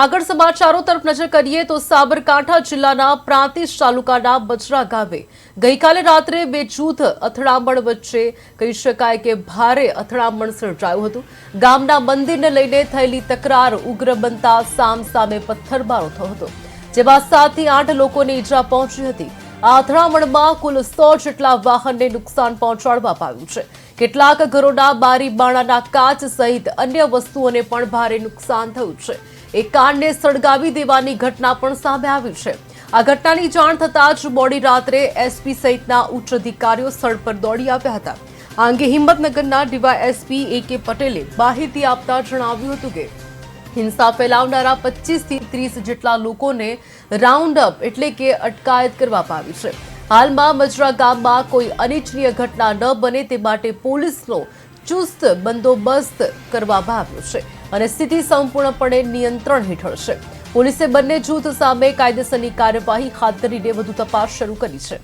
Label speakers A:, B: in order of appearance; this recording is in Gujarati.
A: આગળ સમાચારો તરફ નજર કરીએ તો સાબરકાંઠા જિલ્લાના પ્રાંતિજ તાલુકાના બચરા ગામે ગઈકાલે રાત્રે બે જૂથ અથડામણ વચ્ચે કહી શકાય કે ભારે અથડામણ સર્જાયું હતું. ગામના મંદિરને લઈને થયેલી તકરાર ઉગ્ર બનતા સામ સામે પથ્થરમારો થયો હતો, જેમાં સાતથી આઠ લોકોને ઈજા પહોંચી હતી. આ અથડામણમાં કુલ સો જેટલા વાહનને નુકસાન પહોંચાડવામાં આવ્યું છે. કેટલાક ઘરોના બારી બાણાના કાચ સહિત અન્ય વસ્તુઓને પણ ભારે નુકસાન થયું છે. એક કારને સળગાવી દેવાની ઘટના પણ સામે આવી છે. આ ઘટનાની જાણ થતાં જ મોડી રાત્રે એસપી સહિતના ઉચ્ચ અધિકારીઓ સ્થળ પર દોડી આવ્યા હતા. આ અંગે હિંમતનગરના ડીવાયએસપી એ કે પટેલે માહિતી આપતા જણાવ્યું હતું કે, હિંસા ફેલાવનારા પચીસથી ત્રીસ જેટલા લોકોને રાઉન્ડ અપ એટલે કે અટકાયત કરવામાં આવી છે. હાલમાં મજરા ગામમાં કોઈ અનિચ્છનીય ઘટના ન બને તે માટે પોલીસનો ચુસ્ત બંદોબસ્ત કરવામાં આવ્યો છે. અને સ્થિતિ સંપૂર્ણપણે નિયંત્રણ હેઠળ છે. પોલીસે બંને જૂથ સામે કાયદેસરની કાર્યવાહી હાથ ધરીને વધુ તપાસ શરૂ કરી છે.